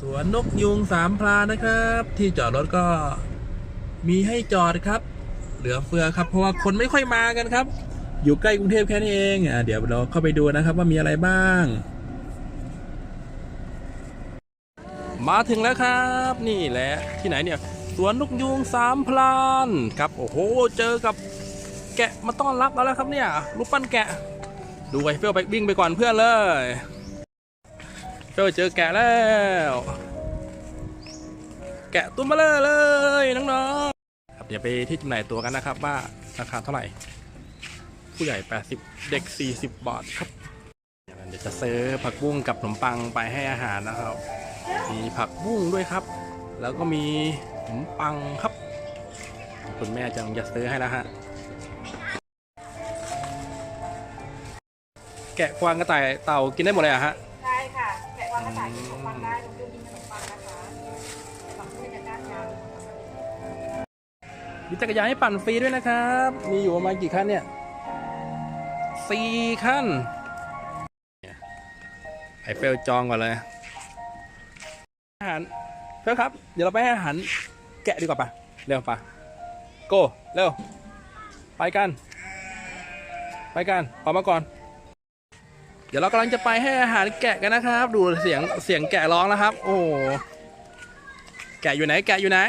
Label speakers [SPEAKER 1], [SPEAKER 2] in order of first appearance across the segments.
[SPEAKER 1] สวนนกยูงสามพลานะครับ ที่จอดรถก็มีให้จอดครับ เหลือเฟือครับเพราะว่าคนไม่ค่อยมากันครับ อยู่ใกล้กรุงเทพแค่นี้เองอะเดี๋ยวเราเข้าไปดูนะครับว่ามีอะไรบ้าง มาถึงแล้วครับนี่แหละที่ไหนเนี่ยสวนนกยูงสามพลานครับโอ้โหเจอกับแกะมาต้อนรับแล้วครับเนี่ยรูปปั้นแกะ ดูไอ้เฟลไปวิ่งไปก่อนเพื่อนเลย เฟลเจอแกะแล้ว แกะตัวมาเลยเลยน้องๆครับเดี๋ยวไปที่จำหน่ายตัวกันนะครับ ว่าราคาเท่าไหร่ ผู้ใหญ่ 80 เด็ก 40 บาทครับเดี๋ยวจะซื้อผักบุ้งกับขนมปังไปให้อาหารนะครับ มีผักบุ้งด้วยครับ แล้วก็มีขนมปังครับ คุณแม่จะจะซื้อให้แล้วฮะแกะกวางกระต่ายเต่ากินได้หมดเลยอะฮะ
[SPEAKER 2] แกะวางกระต่ายกินขนมปังได้ลุงดูกินขนมปังนะคะฝักด้วยจะก้านยาว
[SPEAKER 1] มีจักรยานให้ปั่นฟรีด้วยนะครับ มีอยู่ประมาณกี่คันเนี่ยสี่คันไอเฟลจองก่อนเลย อาหารเฟลครับ เดี๋ยวเราไปให้อาหารแกะดีกว่าปะเร็วปะโกเร็ว ไปกัน ไปกันออกมาก่อน เดี๋ยวเรากำลังจะไปให้อาหารแกะกันนะครับ ดูเสียงเสียงแกะร้องแล้วครับ โอ้แกะอยู่ไหน แกะอยู่ไหน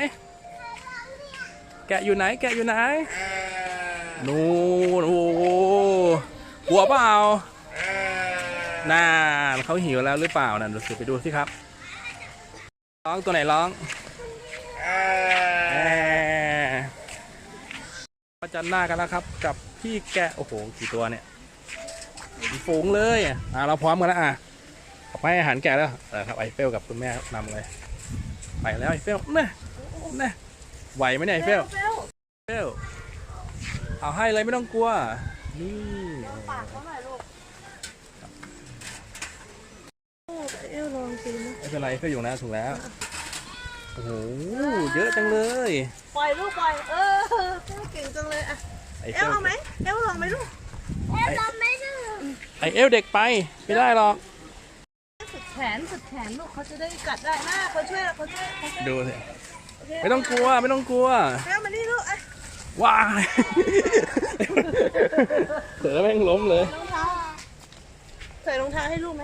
[SPEAKER 1] แกะอยู่ไหน แกะอยู่ไหนนู่นโอ้หัวเปล่าน่าเขาหิวแล้วหรือเปล่านั่นดูสิไปดูสิครับ ร้องตัวไหนร้องประจันหน้ากันแล้วครับ กับพี่แกะโอ้โหกี่ตัวเนี่ย ฝูงเลยอะเราพร้อมกันแล้วอะไปอาหารแกะแล้วเออครับไอเฟลกับคุณแม่นำเลย ไปแล้วไอเฟลเนี่ยเนี่ยไหวไหมเนี่ยไอเฟล
[SPEAKER 2] เฟล
[SPEAKER 1] เฟลเอาให้เลยไม่ต้องกลัว นี่
[SPEAKER 2] ปากเขาหน่อยลูกเอวลองสิ
[SPEAKER 1] ไม่เป็นไรเฟลอยู่นะถูกแล้วโอ้โหเยอะจังเลย
[SPEAKER 2] ปล่อยลูกปล่อยเออเก่งจังเลยอะ
[SPEAKER 1] ไอ
[SPEAKER 2] เอ
[SPEAKER 1] ล
[SPEAKER 2] เอาไหมเอวลองไหมลูกเอวลองไหม
[SPEAKER 1] ไอเอลเด็กไป ไม่ได้หรอก
[SPEAKER 2] สุดแขนสุดแขนลูกเขาจะได้กัดได้มากเขาช่วยเขาช่วยเขาช่วย
[SPEAKER 1] ดูสิไม่ต้องกลัวไม่ต้องกลัว
[SPEAKER 2] เฟลมานี่ลูกอะ
[SPEAKER 1] ว้ายเสือแม่งล้มเลย
[SPEAKER 2] รองเท้าใส่รองเท้าให้ลูกไหม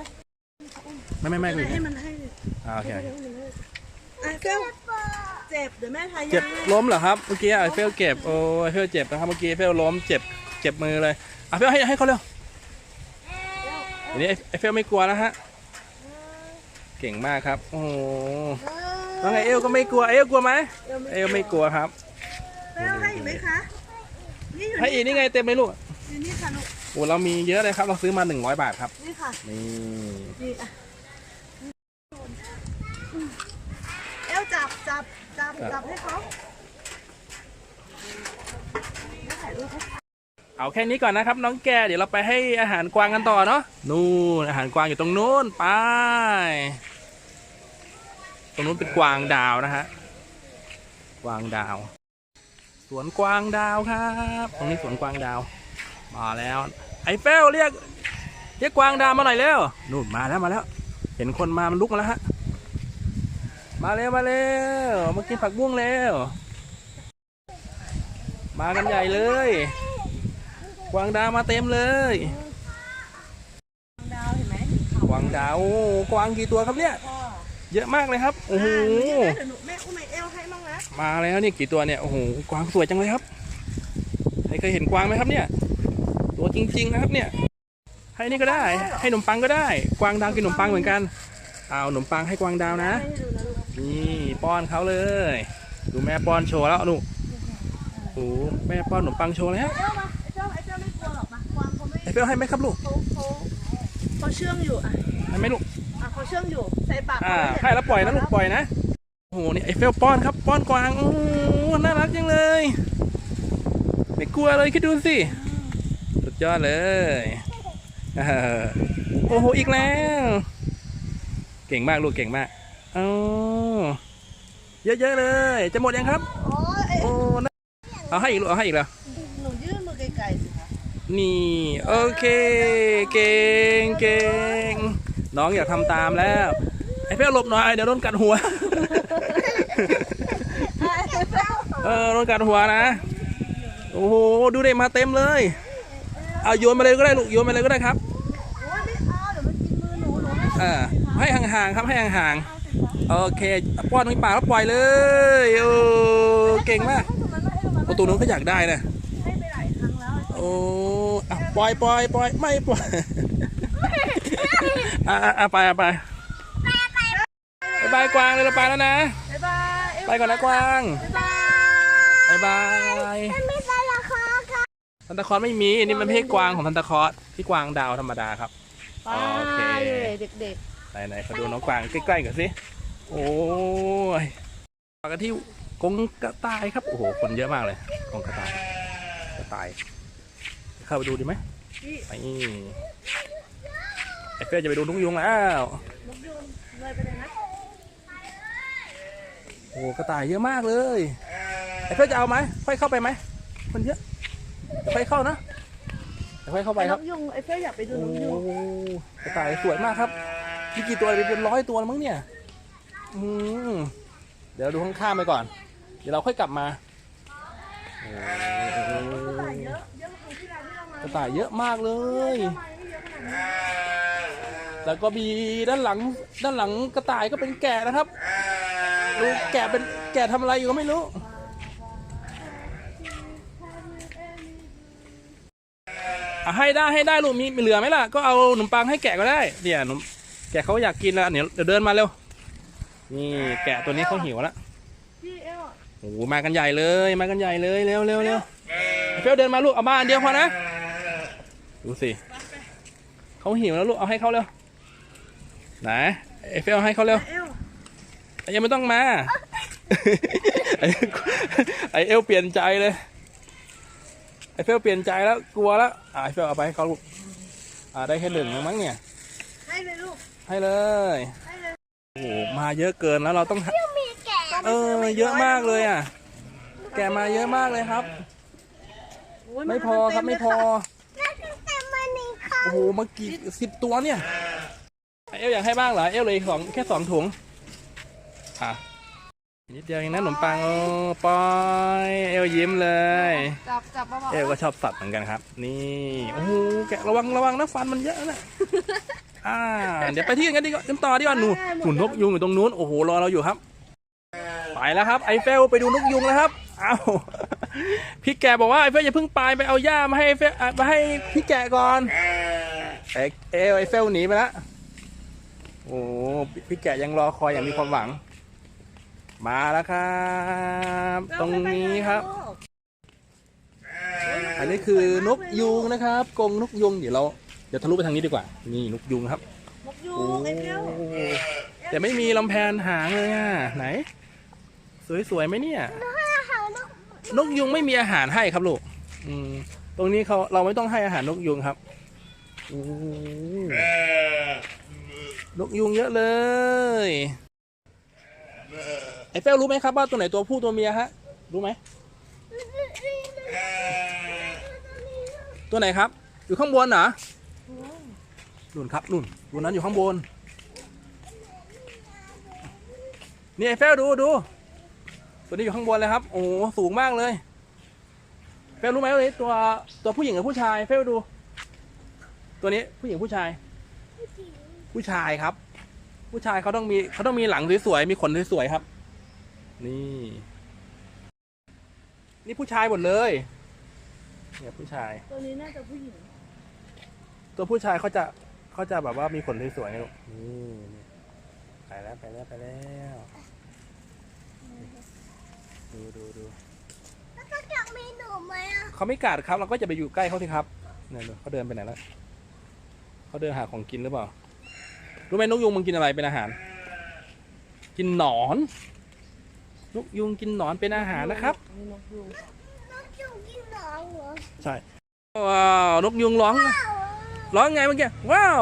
[SPEAKER 1] ไม่ไม่ไม่
[SPEAKER 2] ให้
[SPEAKER 1] ไม่
[SPEAKER 2] มันให้เลย
[SPEAKER 1] อ่าโอเค
[SPEAKER 2] อะเฟลเจ็บเดี๋ยวแม่ทายา
[SPEAKER 1] เจ็บล้มเหรอครับเมื่อกี้ไอเฟลเจ็บโอ้ไอเฟลเจ็บนะครับเมื่อกี้ไอเฟลล้มเจ็บเจ็บมือเลยอะเฟลให้ให้เขาเร็ว ทีนี้ไอ้ไอเฟลไม่กลัวแล้วฮะ เก่งมากครับ โอ้โหว่าไงเอลก็ไม่กลัว เอลกลัวไหมเอลไม่กลัวครับ
[SPEAKER 2] เฟลให้อีกไหมคะนี่อยู่
[SPEAKER 1] ให้อีกนี่ไงเต็มเลยลูก
[SPEAKER 2] อยู่นี่ค่ะลูก
[SPEAKER 1] โอ้เรามีเยอะเลยครับ เราซื้อมา100บาทครับ
[SPEAKER 2] นี่ค่ะ
[SPEAKER 1] นี่
[SPEAKER 2] นี่อะเอวจับจับจับจับให้เขาแล้วถ่ายรูปให้
[SPEAKER 1] เอาแค่นี้ก่อนนะครับ น้องแกเดี๋ยวเราไปให้อาหารกวางกันต่อเนาะนู่นอาหารกวางอยู่ตรงนู้นไปตรงนู้นเป็นกวางดาวนะฮะกวางดาว สวนกวางดาวครับ ตรงนี้สวนกวางดาว มาแล้ว ไอ้เฟลเรียกเรียกกวางดาวมาหน่อยเร็วนู่นมาแล้วมาแล้ว เห็นคนมามันลุกมาแล้วฮะมาเร็วมาเร็วมากินผักบุ้งเร็วมากันใหญ่เลย กวางดาวมาเต็มเลย
[SPEAKER 2] ดาวเห็นไหม
[SPEAKER 1] กวางดาวโอ้โหกวางกี่ตัวครับเนี่ย
[SPEAKER 2] พ่อ
[SPEAKER 1] เยอะมากเลยครับโอ้โห
[SPEAKER 2] อ่าเดี๋ยวหนูแม่อุ้มไอเอวให้มั่งนะ
[SPEAKER 1] มาแล้วนี่กี่ตัวเนี่ยโอ้โหกวางสวยจังเลยครับใครเคยเห็นกวางไหมครับเนี่ย ตัวจริง ๆ นะครับเนี่ย ให้นี่ก็ได้ ให้ขนมปังก็ได้ กวางดาวกินขนมปังเหมือนกันเอาขนมปังให้กวางดาวนะ
[SPEAKER 2] ให้ดูนะลูก
[SPEAKER 1] นี่ป้อนเขาเลย ดูแม่ป้อนโชว์แล้วลูกโอ้โหแม่ป้อนขนมปังโชว์แล้ว
[SPEAKER 2] เอวมา เขาไม่
[SPEAKER 1] ไอเฟลให้ไหมครับลูก
[SPEAKER 2] เขาเขาเขาเชื่องอยู่อะ
[SPEAKER 1] ให้ไหมลูก
[SPEAKER 2] อะเขาเชื่องอยู่ใส่ปาก
[SPEAKER 1] อ่า
[SPEAKER 2] เขา
[SPEAKER 1] ให้แล้วปล่อยนะลูกปล่อยนะโอ้โหนี่ไอเฟลป้อนครับป้อนกวางโอ้โหน่ารักจังเลยไม่กลัวเลยคิดดูสิสุดยอดเลยเออโอ้โหอีกแล้ว เก่งมากลูกเก่งมากเอาเยอะๆเลย จะหมดยังครับ
[SPEAKER 2] โอ้ยไอ้
[SPEAKER 1] โอ้น่าเอาให้อีกลูกเอาให้อีกแล้ว
[SPEAKER 2] หนูยื่นมือไกลๆสิคะ
[SPEAKER 1] นี่ โอเค เก่งเก่งน้องอยากทำตามแล้วไอเฟลหลบหน่อยเดี๋ยวโดนกัดหัวเออโดนกัดหัวนะ โอ้โหดูเด็มาเต็มเลยเอาโยนมาเลยก็ได้ลูกโยนมาเลยก็ได้ครับ
[SPEAKER 3] โอ้ยไม่เอาเดี๋ยวมันกินมือหนูหนูไม่
[SPEAKER 1] อ่าให้ห่างๆครับให้ห่างๆโอเคป้อนตรงปากแล้วปล่อยเลยโอ้เก่งมาก
[SPEAKER 3] ให้ตรงนั้นให้ตรงนั้น
[SPEAKER 1] ประตูนู้นก็อยากได้นะ
[SPEAKER 3] ให้ไปหลายครั้งแล้ว
[SPEAKER 1] โอ้อะ ปล่อยปล่อยปล่อยไม่ปล่อยอะอะอะไปอะไปไปบายกวางเลยเราไปแล้วนะ
[SPEAKER 3] บ๊ายบาย
[SPEAKER 1] ไปก่อนนะกวาง
[SPEAKER 3] บ๊ายบาย
[SPEAKER 1] บายบาย
[SPEAKER 3] ไม่ใช่ละครค่ะ
[SPEAKER 1] ซันตาคลอสไม่มีอันนี่มันไม่ใช่กวางของซันตาคลอสที่กวางดาวธรรมดาครับ
[SPEAKER 3] ไป
[SPEAKER 1] โอเค
[SPEAKER 3] เด็ก
[SPEAKER 1] ไหนไหนขอดูน้องกวางใกล้ๆกันสิโอ้ยมากันที่กรงกระต่ายครับโอ้โหคนเยอะมากเลยกรงกระต่ายกระต่าย เข้าไปดูดีไหมไอ้ไอ้เฟ้จะไปดูนุกยุงแล้ว
[SPEAKER 3] ๆนกยูงเลยไปเลยนะ
[SPEAKER 1] โอ้โหกระต่ายเยอะมากเลยไอ้เฟ้จะเอาไหมค่อยเข้าไปไหมคนเยอะเดี๋ยวค่อยเข้านะเดี๋ยวค่อยเข้าไปครับ
[SPEAKER 3] นกยุงไอ้เฟ้อยากไปดู
[SPEAKER 1] โอ้
[SPEAKER 3] นกยุง
[SPEAKER 1] กระต่ายสวยมากครับมีกี่ตัวเป็นร้อยตัวแล้วมั้งเนี่ยอืมเดี๋ยวเราดูข้างๆไปก่อน เดี๋ยวเราค่อยกลับมา
[SPEAKER 3] กระ
[SPEAKER 1] ต่ายเยอะมากเลย
[SPEAKER 3] ทำไมไม่เยอะขนาดนี้
[SPEAKER 1] แล้วก็มีด้านหลังด้านหลังกระต่ายก็เป็นแกะนะครับดูแกะเป็นแกะทำอะไรอยู่ก็ไม่รู้อะให้ได้ให้ได้ลูกมีมีเหลือไหมล่ะก็เอาขนมปังให้แกะก็ได้เดี๋ยขนมแกะเขาอยากกินแล้วเดี๋ยวเดี๋ยวเดินมาเร็วนี่แกะตัวนี้เขาหิวแล้ว
[SPEAKER 3] พี่เอล
[SPEAKER 1] โอ้โหมากันใหญ่เลยมากันใหญ่เลยเร็วเร็วเร็วไอ้เฟลเดินมาลูกเอามาอันเดียวพอนะ ดูสิเขาหิวแล้วลูกเอาให้เขาเร็วไหนไอ้เฟลให้เขาเร็ว
[SPEAKER 3] เอล
[SPEAKER 1] ไอ้ยังไม่ต้องมาไอ้ไอ้เอลเปลี่ยนใจเลยไอ้เฟลเปลี่ยนใจแล้วกลัวแล้วอะไอ้เฟลเอาไปให้เขาลูกอ่าได้แค่หนึ่งแล้วมั้งเนี่ย
[SPEAKER 3] ให้เลยลูก
[SPEAKER 1] ให้เลย
[SPEAKER 3] ให้เลย
[SPEAKER 1] โอ้โหมาเยอะเกินแล้วเราต้องหา
[SPEAKER 3] มีแกะ
[SPEAKER 1] เออเยอะมากเลยอะ แกมาเยอะมากเลยครับ ไม่พอครับไม่พอ
[SPEAKER 3] แต่มันนี่ค่ะ
[SPEAKER 1] โอ้โหมากี่สิบตัวเนี่ย เอลอยากให้บ้างเหรอ เอลเลยสองแค่สองถุง อะนิดเดียวเองนะขนมปังโอ้ปอย เอลยิ้มเลย
[SPEAKER 3] จับจับเบา
[SPEAKER 1] เอลก็ชอบสัตว์เหมือนกันครับ นี่ โอ้โหแกะระวังระวังนะฟันมันเยอะนะอ่า เดี๋ยวไปที่กันดีกว่ากันต่อดีกว่าหนูหนูนกยุงอยู่ตรงนู้น โอ้โห รอเราอยู่ครับ ไปแล้วครับ ไอเฟลไปดูนกยุงแล้วครับ เอาพี่แกบอกว่าไอเฟลอย่าเพิ่งไปไปเอาหญ้ามาให้ไอ้เฟลอะมาให้พี่แกก่อนไอเอลไอเฟลหนีไปแล้วโอ้พี่แกยังรอคอยอย่างมีความหวัง มาแล้วครับ
[SPEAKER 3] ๆ
[SPEAKER 1] ตรงนี้ครับ อันนี้คือนกยุงนะครับกรงนกยุงเดี๋ยวเราเดี๋ยวทะลุไปทางนี้ดีกว่า นี่นกยุงครับ
[SPEAKER 3] นกยู
[SPEAKER 1] โอ้
[SPEAKER 3] งไอ้เอล
[SPEAKER 1] แต่ไม่มีลำแพนหางเลยอะไหน สวยๆไหมเนี่ย นกยุงไม่มีอาหารให้ครับลูกอืมตรงนี้เขาเราไม่ต้องให้อาหารนกยุงครับโอ้นกยุงเยอะเลยไอ้เป้ลรู้ไหมครับว่าตัวไหนตัวผู้ตัวเมียฮะ รู้ไหม ตัวไหนครับ อยู่ข้างบนเหรอนุ่นครับนุ่นตัวนั้นอยู่ข้างบน นี่ไอ้เฟลดูดู ตัวนี้อยู่ข้างบนเลยครับ โอ้โหสูงมากเลย เฟลรู้ไหมว่าตัวนี้ตัวตัวผู้หญิงกับผู้ชาย เฟลดู ตัวนี้ผู้หญิงผู้ชาย ผู้ชายครับ ผู้ชายเขาต้องมีเขาต้องมีหลังสวยๆ มีขนสวยๆครับ นี่ นี่ผู้ชายหมดเลย เนี่ยผู้ชาย
[SPEAKER 3] ตัวนี้น่าจะผู้หญิง
[SPEAKER 1] ตัวผู้ชายเขาจะเขาจะแบบว่ามีขนสวยๆนะลูกนี่นี่ไปแล้วไปแล้วไปแล้ว ดูดูดู
[SPEAKER 3] แล้วก็อยากมีหนูไหมอะ
[SPEAKER 1] เขาไม่กัดครับ เราก็จะไปอยู่ใกล้เขาสิครับเนี่ยดูเขาเดินไปไหนแล้วเขาเดินหาของกินหรือเปล่า รู้ไหมนกยุงมันกินอะไรเป็นอาหาร กินหนอน นกยุงกินหนอนเป็นอาหารนะครับ
[SPEAKER 3] นี่นกยูง
[SPEAKER 4] นกยุงกินหนอนเหรอ
[SPEAKER 1] ใช่ ว้าว นกยุงร้องนะร้องไงเมื่อกี้ ว้าว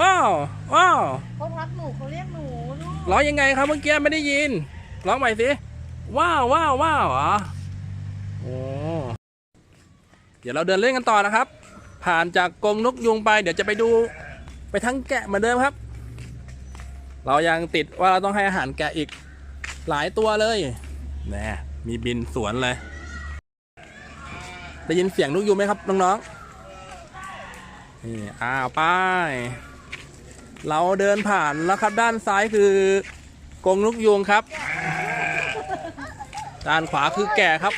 [SPEAKER 1] ว้าว ว้าว
[SPEAKER 3] เขาทักหนูเขาเรียกหนูลูก
[SPEAKER 1] ร้องยังไงครับเมื่อกี้ไม่ได้ยิน ร้องใหม่สิ ว้าวว้าวว้าวเหรอโอ้เดี๋ยวเราเดินเล่นกันต่อนะครับ ผ่านจากกรงนกยุงไป เดี๋ยวจะไปดูไปทั้งแกะเหมือนเดิมครับ เรายังติดว่าเราต้องให้อาหารแกะอีกหลายตัวเลยแน่มีบินสวนเลย ได้ยินเสียงนกยูงไหมครับน้องๆ นี่อ้าวป้ายเราเดินผ่านแล้วครับด้านซ้ายคือกรงนกยูงครับ ด้านขวาคือแกะครับ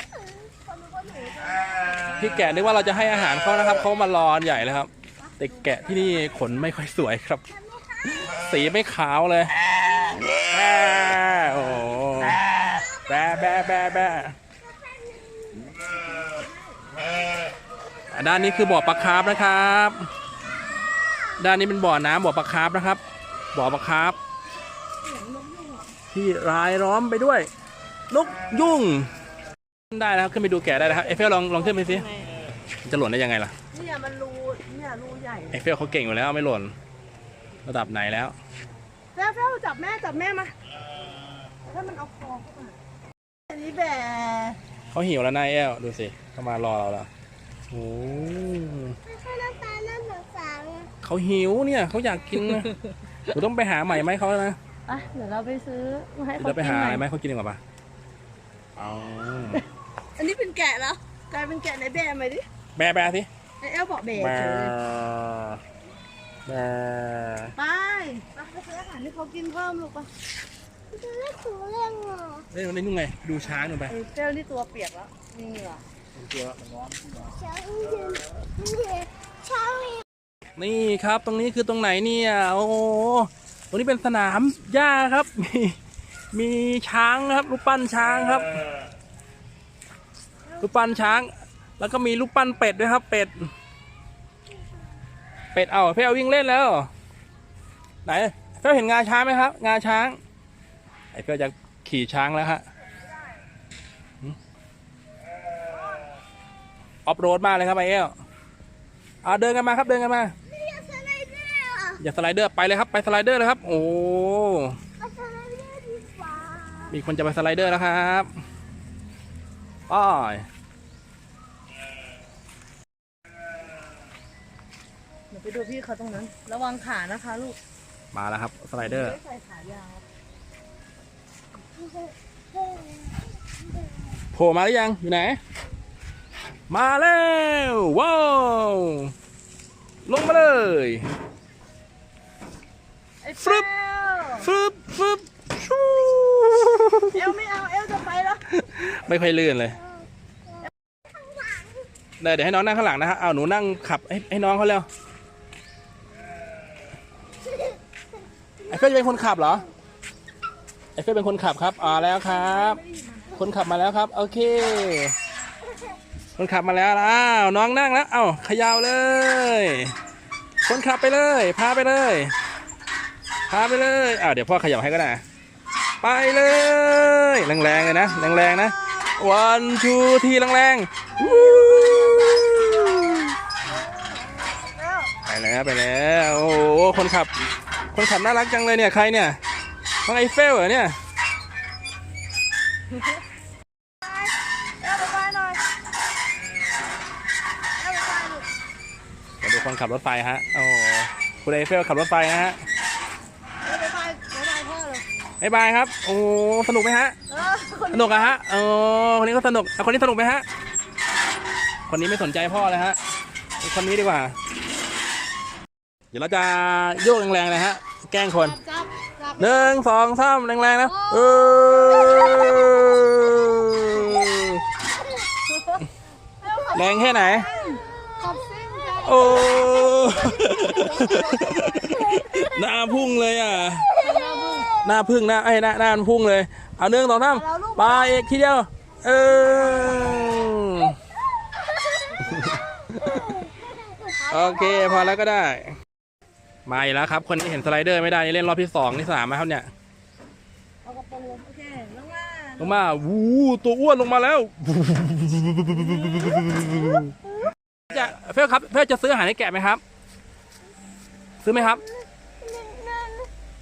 [SPEAKER 1] พี่แกะนึกว่าเราจะให้อาหารเขานะครับเขามารอใหญ่เลยครับแต่แกะที่นี่ขนไม่ค่อยสวยครับ สีไม่ขาวเลยแบโอ้แบแบแบแบ่อะด้านนี้คือบ่อปลาคาร์ฟนะครับ ด้านนี้เป็นบ่อน้ำบ่อปลาคาร์ฟนะครับ บ่อปลาคาร์ฟที่รายล้อมไปด้วย นกยุ่ง ได้นะครับขึ้นไปดูแกะได้นะครับเอฟเฟลลองลองขึ้นไปสิมันจะหล่นได้ยังไงล่ะ
[SPEAKER 2] เนี่ยมันรูเนี่ยรูใหญ่
[SPEAKER 1] เอฟเฟลเขาเก่งอยู่แล้วไม่หล่นระดับไหนแล้ว
[SPEAKER 2] แฟ้วแฟ้วจับแม่จับแม่มาถ้ามันเอาคอเข้ามาอันนี้แบะ
[SPEAKER 1] เขาหิวแล้วนายแอลดูสิเขามารอเราแล้วโอ้
[SPEAKER 4] ไม่ใช่น้ำตาลน้ำหนักสาม
[SPEAKER 1] เขาหิวเนี่ยเขาอยากกินนะหนูต้องไปหาใหม่ไหมเขานะ
[SPEAKER 2] อะเดี๋ยวเราไปซื้อมาให้
[SPEAKER 1] เดี๋ยว
[SPEAKER 2] เขา
[SPEAKER 1] เราไป
[SPEAKER 2] กิน
[SPEAKER 1] หา
[SPEAKER 2] ห
[SPEAKER 1] อะ
[SPEAKER 2] น่
[SPEAKER 1] ไร
[SPEAKER 2] อย
[SPEAKER 1] ไหมเขากินดีกว่าปะ เอา
[SPEAKER 2] อันนี้เป็นแกะแล้วกลายเป็นแกะในแบะไหมดิ
[SPEAKER 1] แบะแบะสิ
[SPEAKER 2] ไอเอลบอกแบะ
[SPEAKER 1] แบะ
[SPEAKER 2] เฉย
[SPEAKER 1] แบะ
[SPEAKER 2] ไปไปไปซื้ออาหารให้เขากินเพิ่มลูกไป
[SPEAKER 4] จะเล่นถูเล่นเหรอ
[SPEAKER 1] เล่นเล่นยังไง ดูช้างหนูไป
[SPEAKER 2] ไอเฟลนี่ตัวเปียกแล้วมีเหงื่อ
[SPEAKER 4] ช้างยืนนี่ช้างมี
[SPEAKER 1] นี่ครับ ตรงนี้คือตรงไหนเนี่ย โอ้โห ตรงนี้เป็นสนามหญ้าครับมี มีช้างนะครับรูปปั้นช้างครับรูปปั้นช้าง แล้วก็มีรูปปั้นเป็ดด้วยครับ เป็ด เป็ดเอาเพื่อวิ่งเล่นแล้ว ไหนเพื่อเห็นงาช้างไหมครับ งาช้าง ไอ้เพื่อจะขี่ช้างแล้วฮะหืมออฟโรดมากเลยครับไอเอลเอาเดินกันมาครับเดินกันมา
[SPEAKER 4] อยากสไลเดอร์อะ
[SPEAKER 1] อย่าสไลเดอร์ไปเลยครับ ไปสไลเดอร์เลยครับ โอ้
[SPEAKER 4] เอาสไลเดอร์ดีกว่า
[SPEAKER 1] มีคนจะไปสไลเดอร์แล้วครับป้าย
[SPEAKER 2] เดี๋ยวไปดูพี่เขาตรงนั้น ระวังขานะคะลูก
[SPEAKER 1] มาแล้วครับสไลเดอร์
[SPEAKER 2] ไม่ใส่ขายาว
[SPEAKER 1] โผล่มาหรือยัง อยู่ไหน มาแล้วว้าวลงมาเลย
[SPEAKER 2] ไอ้
[SPEAKER 1] ฟรึ
[SPEAKER 2] เฟ
[SPEAKER 1] บ
[SPEAKER 2] ล
[SPEAKER 1] ฟึบฟึบชู
[SPEAKER 2] เอลไม่เอาเอลจะไปแล้ว
[SPEAKER 1] ไม่ค่อยลื่นเลยเดี๋ยวเดี๋ยวให้น้องนั่งข้างหลังนะฮะเอาหนูนั่งขับให้ให้น้องเขาเร็วไอ้เฟ้จะเป็นคนขับเหรอไอ้เฟ้เป็นคนขับครับอ่าแล้วครับ คนขับมาแล้วครับ โอเค คนขับมาแล้วอ้าวน้องนั่งแล้วเอ้าขยาวเลย คนขับไปเลย พาไปเลย พาไปเลยอ้าวเดี๋ยวพ่อขยับให้ก็ได้ ไปเลย แรงๆเลยนะแรงๆนะ one two ทีแรงๆวู้ไปแล้วไปแล้วโอ้โหคนขับ คนขับน่ารักจังเลยเนี่ยใครเนี่ยน้องไอเฟลเหรอเนี่ย
[SPEAKER 2] เอลไปไปหน่อยเอลไปไปลูก
[SPEAKER 1] เดี๋ยวดูคนขับรถไฟฮะโอ้โหคุณไอเฟลขับรถไฟนะฮะ
[SPEAKER 2] เอลไปไปไปไปพ่อเลย
[SPEAKER 1] บ๊ายบายครับ โอ้โหสนุกไหมฮะ
[SPEAKER 2] เออคน
[SPEAKER 1] สนุกอะฮะเออคนนี้ก็สนุกอะคนนี้สนุกไหมฮะ คนนี้ไม่สนใจพ่อเลยฮะเอาคนนี้ดีกว่า เดี๋ยวเราจะโยกแรงๆเลยฮะ แกล้งคน
[SPEAKER 2] จับจับ
[SPEAKER 1] หนึ่งสองสามแรงๆนะเออแรงแค่ไหน
[SPEAKER 4] ขอบซิ่งกัน
[SPEAKER 1] โอ้หน้าพุ่งเลยอะ หน้าพึ่งหน้าไอ้ยหน้าหน้ามันพุ่งเลย เอาหนึ่งสองสามปลาเอกทีเดียว เออโอเค พอแล้วก็ได้ มาอีกแล้วครับ คนนี้เห็นสไลเดอร์ไม่ได้นี่เล่นรอบที่สองที่สามนะครับเนี่ย
[SPEAKER 2] เอากระโปรงลงโอเคลงมา
[SPEAKER 1] ลงมาวูตัวอ้วนลงมาแล้วจะเฟลครับเฟลจะซื้ออาหารให้แกะไหมครับ ซื้อไหมครับ
[SPEAKER 4] นั่น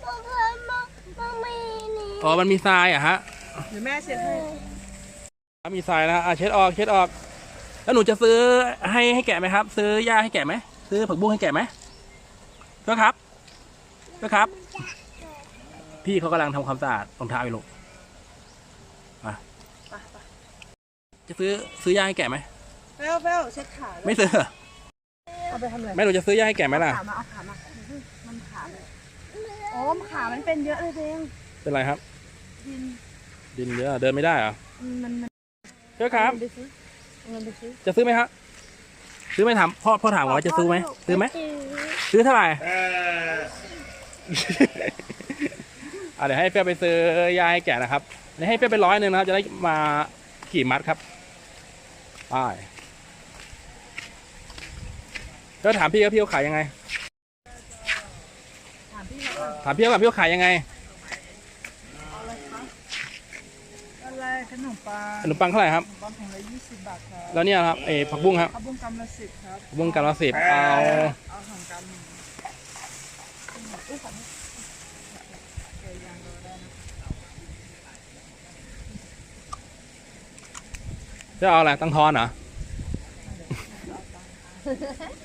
[SPEAKER 4] มันเคยมามันมีนี่
[SPEAKER 1] อ๋อมันมีทรายอะฮะ
[SPEAKER 2] เดี๋ยวแม่เช็ดให้
[SPEAKER 1] มีทรายนะฮะอะเช็ดออกเช็ดออก แล้วหนูจะซื้อให้ให้แกะไหมครับ ซื้อหญ้าให้แกะไหมซื้อผักบุ้งให้แกะไหมเฟลครับเฟลครับ พี่เขากำลังทำความสะอาดรองเท้าอยู่ลูกมา
[SPEAKER 2] ไปไป
[SPEAKER 1] จะซื้อซื้อยาให้แกะไหม
[SPEAKER 2] เฟลเฟลเช็ดขาด้วย
[SPEAKER 1] ไม่ซื้อ
[SPEAKER 2] เอาไปทำอะไร
[SPEAKER 1] แม่หนูจะซื้อยาให้แกะไหมล่ะ
[SPEAKER 2] ขามาเอาขามามันขาเลยโอ้มขามันเป็นเยอะเลยเอง
[SPEAKER 1] เป็นไรครับ
[SPEAKER 2] ดิน
[SPEAKER 1] ดินเยอะเดินไม่ได้เหรอ
[SPEAKER 2] มันมัน
[SPEAKER 1] เชื่อครับ
[SPEAKER 2] เอาเงินไปซื้อเอาเงินไปซื้อ
[SPEAKER 1] จะซื้อไหมครับซื้อไหมถามพ่อพ่อถามว่าจะซื้อไหมซื้อไหม
[SPEAKER 4] จืด
[SPEAKER 1] ซื้อเท่าไหร่อะเดี๋ยวให้เฟี้ยวไปซื้อยาให้แกะนะครับเดี๋ยวให้เฟี้ยวไปร้อยหนึ่งนะครับ จะได้มาขี่มัดครับไปก็ถามพี่ว่าพี่เขาขายยังไง
[SPEAKER 2] ถามพี่เขาก่อน
[SPEAKER 1] ถามพี่เขาก่อนพี่เขาขายยังไง
[SPEAKER 2] เอาอะไรคะอะไร ขนมปัง
[SPEAKER 1] ขนมปังเท่าไหร่ครับ
[SPEAKER 2] ขนมปังแผ่นละยี่สิบบาทครับ
[SPEAKER 1] แล้วเนี่ยครับเออผักบุ้งครับ
[SPEAKER 2] ข้าวบุ้งกำละสิบครับ
[SPEAKER 1] ผักบุ้งกันละสิบเอา
[SPEAKER 2] เอาสองกำหนึ่งอุ้ยขอโทษเดี๋ยวยางเราได้นะ
[SPEAKER 1] จะเอาอะไรตั้งทอนเหรอ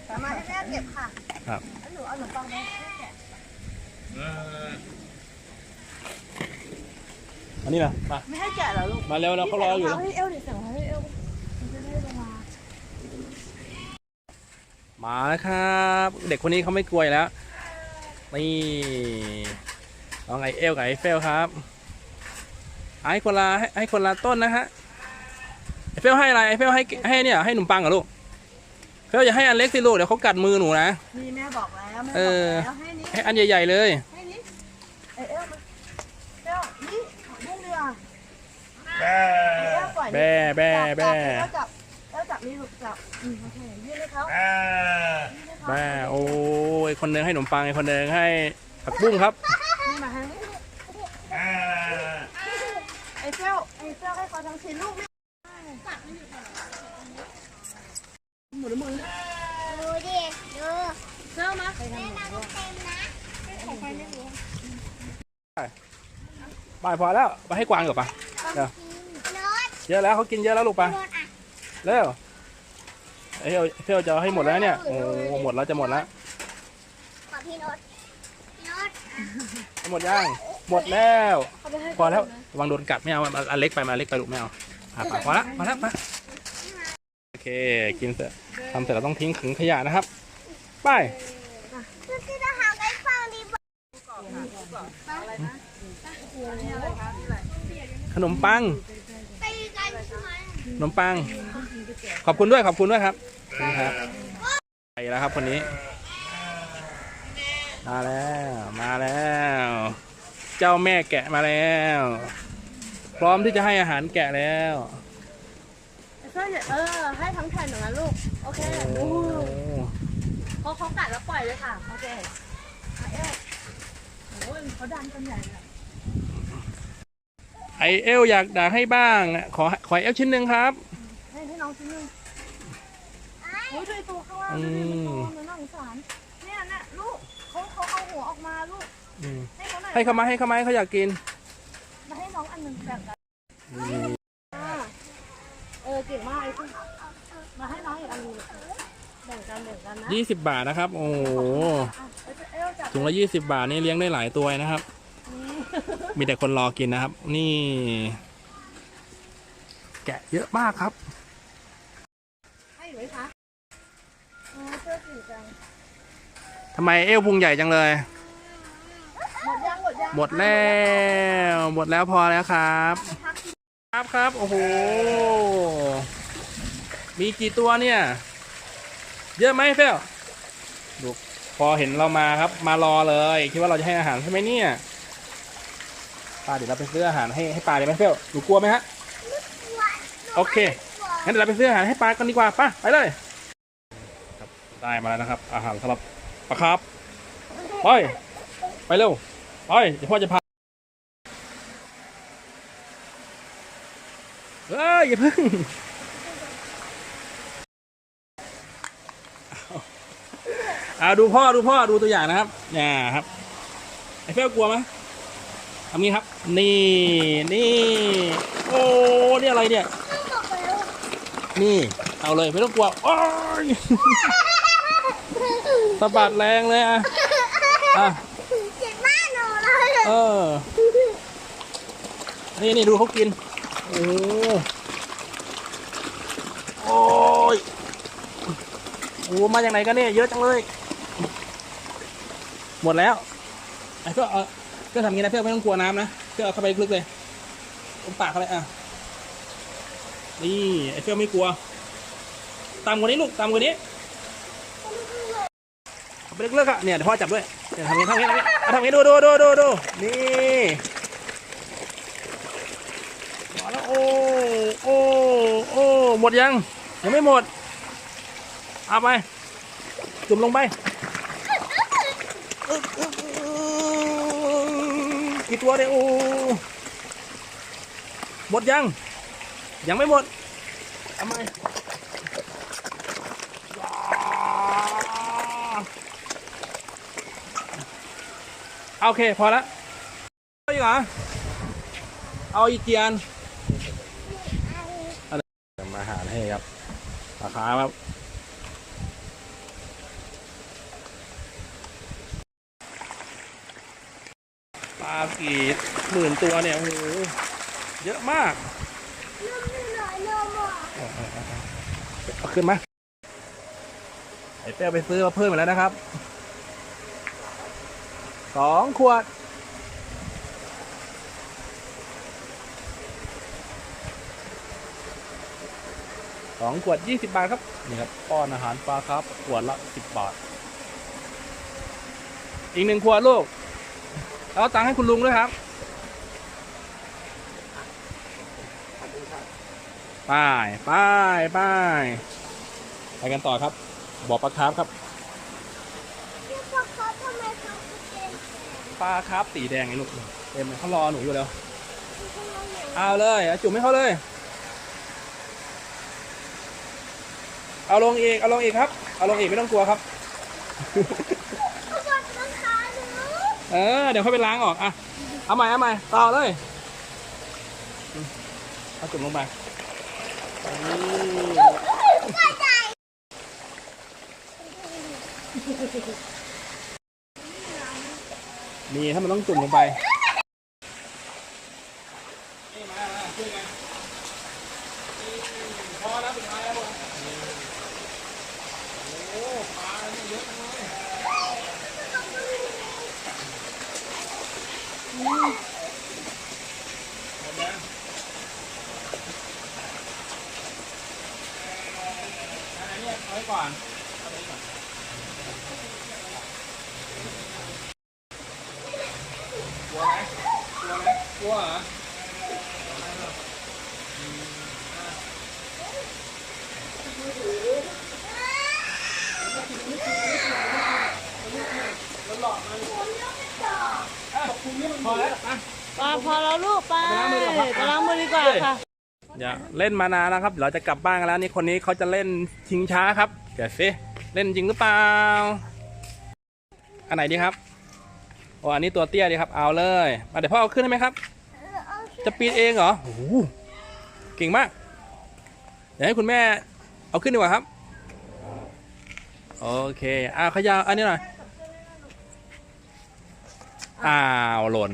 [SPEAKER 2] เอามาให้แม่เก็บค่ะ
[SPEAKER 1] ครับ
[SPEAKER 2] แล้วหนูเอาขนมปังไปให้แกะ
[SPEAKER 1] อันนี้นะมา
[SPEAKER 2] ไม่ให้แกะเหรอลูก
[SPEAKER 1] มาเร็วเราเขารออยู่
[SPEAKER 2] เาให้เอวดิเสียงให้เอวมันจะได้ลงมา
[SPEAKER 1] มาแล้วครับ เด็กคนนี้เขาไม่กลัวอยู่แล้ว นี่น้องไอเอลกับไอเฟลครับให้คนละให้ให้คนละต้นนะฮะไอเฟลให้อะไรไอเฟลให้ให้เนี่ยให้ขนมปังเหรอลูกเฟลอย่าให้อันเล็กสิลูกเดี๋ยวเขากัดมือหนูนะ
[SPEAKER 2] นี่แม่บอกแล้วแม่
[SPEAKER 1] เอ
[SPEAKER 2] บอก
[SPEAKER 1] อ
[SPEAKER 2] แล้วให้นี้
[SPEAKER 1] ให้อันใหญ่ๆเลย
[SPEAKER 2] ให้นี้เอเอลมาเอลนี่ขอบุ้งดีกว่า เอเอลปล่อย
[SPEAKER 1] แบ่แบ่แบ่
[SPEAKER 2] จับแล้วจับนี่ลูกจับอืมโอเคยื่นให้เขายื่นให้เขา
[SPEAKER 1] แบ่โอ้ยคนหนึงให้ขนมปังอีกคนหนึงให้ผักบุ้งครับ
[SPEAKER 2] นี่มาให้ไอ้เจ้าไอ้เจ้าให้เขาทั้งชิ้นลูกไม่หมุนหมุน
[SPEAKER 4] ดูดิดู
[SPEAKER 2] เจ้ามา
[SPEAKER 4] แม่น้ำเต็มนะของใครไม่รู้
[SPEAKER 1] ไปพอแล้วไปให้กวางก่อนปะเดี๋ยว
[SPEAKER 4] โนด
[SPEAKER 1] เยอะแล้วเขากินเยอะแล้วลูกปะ
[SPEAKER 4] โนดอะ
[SPEAKER 1] เร็วเอ้ยเฟลจะเอาให้หมดแล้วเนี่ย โอ้หมดแล้วจะหมดแล้ว
[SPEAKER 4] ขอพี่โนดโนด
[SPEAKER 1] หมดยังหมดแล้ว
[SPEAKER 2] เอาไปให้
[SPEAKER 1] พอแล้วระวังโดนกัดไม่เอาอันอันเล็กไปมาอันเล็กไปลูกไม่เอาอะไปพอละพอละมาโอเคกินเสร็จทำเสร็จเราต้องทิ้งขึงขยะนะครับ ไป
[SPEAKER 4] คือที่จะหาไอ้ฟังดีบ่
[SPEAKER 1] ขนมปัง
[SPEAKER 4] ตีกันใช่ไหม
[SPEAKER 1] ขนมปัง ขอบคุณด้วยขอบคุณด้วยครับขอบคุณครับไปแล้วครับคนนี้ มาแล้วมาแล้ว เจ้าแม่แกะมาแล้ว พร้อมที่จะให้อาหารแกะแล้ว
[SPEAKER 2] เอย่าเออให้ทั้งแผ่นอย่งนั้นลูก โอเค
[SPEAKER 1] โอ้
[SPEAKER 2] เขาเขากัดแล้วปล่อยเลยค่ะ โอเคไอ้โอ้ยเขาดันกันใหญ่เลย
[SPEAKER 1] ไอเอลอยากด่าให้บ้างอะขอขอเอลชิ้นหนึ่งครับ
[SPEAKER 2] ให้ให้น้องชิ้นหนึงโอ้ยด้วยตัวข้างล่าง
[SPEAKER 1] อื
[SPEAKER 2] ดูดิมัน
[SPEAKER 1] ม
[SPEAKER 2] โตมันน่าสงสารเนี่ยน่ะลูกเขาเขาเอาหัวออกมาลูก
[SPEAKER 1] อืม
[SPEAKER 2] ให้เขาหน่อย
[SPEAKER 1] ให้เขามาให้เขามาให้เขาอยากกิน
[SPEAKER 2] มาให้น้องอันหนึ่งแบ่งกัน
[SPEAKER 1] อืม
[SPEAKER 2] อ่าเออเก่งมากไอ้คุณมาให้น้องอีกอันหนึงแบ่งกันแบ่งกันนะ
[SPEAKER 1] ยี่สิบบาทนะครับ โอ้โห
[SPEAKER 2] อะเอาเอลจับ
[SPEAKER 1] ถุงละยี่สิบบาทนี่เลี้ยงได้หลายตัวนะครับ
[SPEAKER 2] นี่
[SPEAKER 1] มีแต่คนรอกินนะครับ นี่ แกะเยอะมากครับ
[SPEAKER 2] ให้หนูไหมคะอ๋อเสื้อสีจัง
[SPEAKER 1] ทำไมเอลพุงใหญ่จังเลย
[SPEAKER 2] หมดยังหมดยัง
[SPEAKER 1] หมดแล้ว หมดแล้วพอแล้วครับ ครับครับโอ้โห มีกี่ตัวเนี่ย เยอะไหมเฟลดูพอเห็นเรามาครับ มารอเลย คิดว่าเราจะให้อาหารใช่ไหมเนี่ย ปลาเดี๋ยวเราไปซื้ออาหารให้ให้ปลาดีไหมเฟลหนูกลัวไหมฮะโอเคงั้นเดี๋ยวเราไปซื้ออาหารให้ปลากันดีกว่าไป่ะไปเลยครับได้มาแล้วนะครับ อาหารสำหรับปลาครับไปไปเร็วไปเดี๋ยวพ่อจะพาเอ้ยอย่าเพิ่งเอาดูพ่อดูพ่อดูตัวอย่างนะครับเนี่ยครับไอ้เฟ้กลัวไหม ทำงี้ครับ นี่นี่โอ้นี่อะไรเนี่ย
[SPEAKER 4] บอกแล้ว
[SPEAKER 1] นี่เอาเลยไม่ต้องกลัวโอ้ยสะบัดแรงเลยอะอะ
[SPEAKER 4] เจ็บมากหนูเลย
[SPEAKER 1] เเออนี่นี่ดูเขากิน โอ้โอ้ยโอ้มาจากไหนกันเนี่ยเยอะจังเลย หมดแล้วไอ้เพื่อทำงี้นะเพื่อไม่ต้องกลัวน้ำนะเพื่อเอาเข้าไปลึกเลยตรงปากเขาเลยอะนี่ไอ้เพื่อไม่กลัว ตามกว่านี้ลูกตามกว่านี้เอาไปลึกๆอะเนี่ยพ่อจับด้วยเนี่ยทำงี้ทำงี้ทำงี้อาทำงี้ดูดูดูดูดูนี่มาแล้วโอ้โอ้โอ้หมดยังยังไม่หมดเอาไปจุ่มลงไป กี่ตัวเนี่ยโอ้หมดยัง ยังไม่หมดทำไมโอเค พอละเอาอีกเหรอเอาอีกกี่อันอันเดี๋ยวมาหารให้ครับราคาครับ ปลา กี่หมื่นตัวเนี่ยโอ้โหเยอะมากเอาขึ้นมาไอ้เป้ไปซื้อมาเพิ่มมาแล้วนะครับสองขวดสองขวดยี่สิบบาทครับ นี่ครับป้อนอาหารปลาครับ ขวดละสิบบาท อีกหนึ่งขวดลูก แล้วเอาตังค์ให้คุณลุงด้วยครับไป้ายป้ายป้ายไปกันต่อครับบ่อปลาคาร์ฟครับ
[SPEAKER 4] พี่พ่อเขาทำไมเขาเป็น
[SPEAKER 1] ปลาคาร์ฟสีแดงไงลูกเต็มเลยเขารอหนูอยู่แล้ว
[SPEAKER 4] ทำไมหนู
[SPEAKER 1] เอาเลยเอาจุ่มให้เขาเลย เอาลงอีกเอาลงอีกครับ เอาลงอีกไม่ต้องกลัวครับ
[SPEAKER 4] เขาบอกราคาหนู
[SPEAKER 1] เออ เดี๋ยวค่อยไปล้างออกอะเอาใหม่เอาใหม่ต่อเลยเอาจุ่มลงไปนี่ถ้ามันต้องจุ่มลงไป นี่มามาช่วยกันนี่พอแล้วสุดท้ายแล้วผมโอ้ปลาเนี่ยเยอะจังเลยหมดแล้วอันนี้เอาไว้ก่อนเอาไว้ก่อนกลัวไหมกลัวไหมกลัวเหรอ พอแล้วอะ
[SPEAKER 2] ปลาพอแล้วลูกไป
[SPEAKER 1] ไปล้างมือดีกว่าครับ
[SPEAKER 2] ไปล้างมือดีกว่าค่ะ
[SPEAKER 1] อย่า เล่นมานานแล้วครับเดี๋ยวเราจะกลับบ้านกันแล้วนี่คนนี้เขาจะเล่นชิงช้าครับเดี๋ยวสิเล่นจริงหรือเปล่า อันไหนดีครับโอ้อันนี้ตัวเตี้ยดีครับ เอาเลยมาเดี๋ยวพ่อเอาขึ้นให้ไหมครับ จะปีนเองเหรอโอ้โหเก่งมาก เดี๋ยวให้คุณแม่เอาขึ้นดีกว่าครับ โอเคอ้าวขยาวอันนี้หน่อยอ้าวหล่น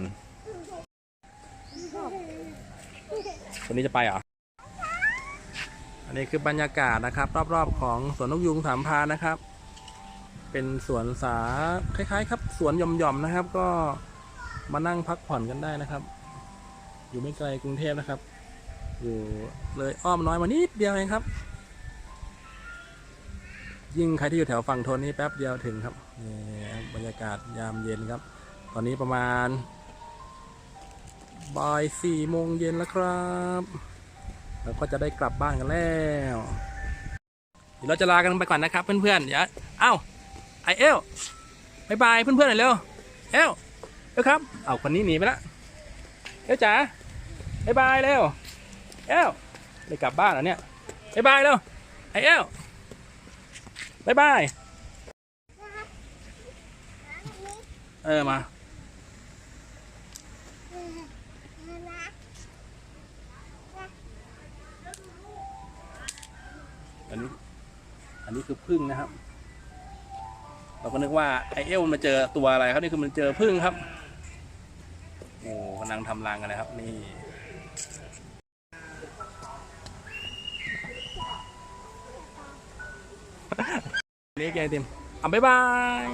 [SPEAKER 1] คนนี้จะไปเหรออั นนี้คือบรรยากาศนะครับ รอบๆ ของสวนนกยุงสามพานนะครับ เป็นสวนสาคล้ายๆ ครับสวนหย่อมๆนะครับ ก็มานั่งพักผ่อนกันได้นะครับ อยู่ไม่ไกลกรุงเทพนะครับ อยู่เลยอ้อมน้อยมานิดเดียวเองครับ ยิ่งใครที่อยู่แถวฝั่งทนนี่แป๊บเดียวถึงครับนี่บรรยากาศยามเย็นครับ ตอนนี้ประมาณบ่ายสี่โมงเย็นแล้วครับ แล้วก็จะได้กลับบ้านกันแล้วเดี๋ยวเราจะลากันไปก่อนนะครับเพื่อนๆเดี๋ยวเอ้าไอเอลบายบายเพื่อนๆหน่อยเร็วเอลเอลครับเอาคนนี้หนีไปละเอลจ๋าบายบายเร็วเอลได้กลับบ้านแล้วเนี่ยบายบายเร็วไอเอลบายบายเออมา อันนี้ อันนี้คือพึ่งนะครับ เราก็นึกว่าไอเอลมันมาเจอตัวอะไรครับนี่คือมันเจอพึ่งครับกำลังทำรังกันนะครับ นี่นี่แกไอติมอะบ๊ายบาย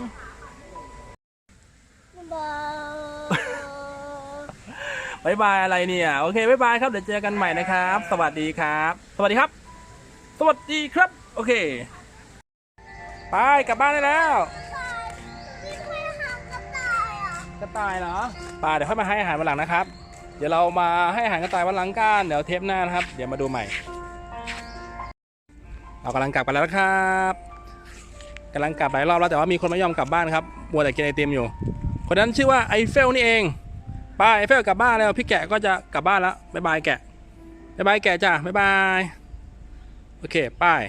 [SPEAKER 4] บาย
[SPEAKER 1] บายบายอะไรเนี่ย โอเคบายบายครับ เดี๋ยวเจอกันใหม่นะครับ สวัสดีครับ สวัสดีครับ สวัสดีครับ โอเค ไปกลับบ้านได้แล้ว
[SPEAKER 4] นี่ไม่หางกระต่ายอะ
[SPEAKER 1] กระต่ายเหรอไป่าเดี๋ยวค่อยมาให้อาหารวันหลังนะครับ เดี๋ยวเรามาให้อาหารกระต่ายวันหลังกัน เดี๋ยวเทปหน้านะครับ เดี๋ยวมาดูใหม่ เรากำลังกลับกันแล้วนะครับกำลังกลับหลายรอบแล้วแต่ว่ามีคนไม่ยอมกลับบ้านครับมัวแต่กินไอติมอยู่ คนนั้นชื่อว่าไอเฟลนี่เองไป้าไอเฟลกลับบ้านแล้วพี่แกะก็จะกลับบ้านแล้วบ๊ายบายแกะบ๊ายบายแกะจ้ะบ๊ายบาย โอเค ป้าย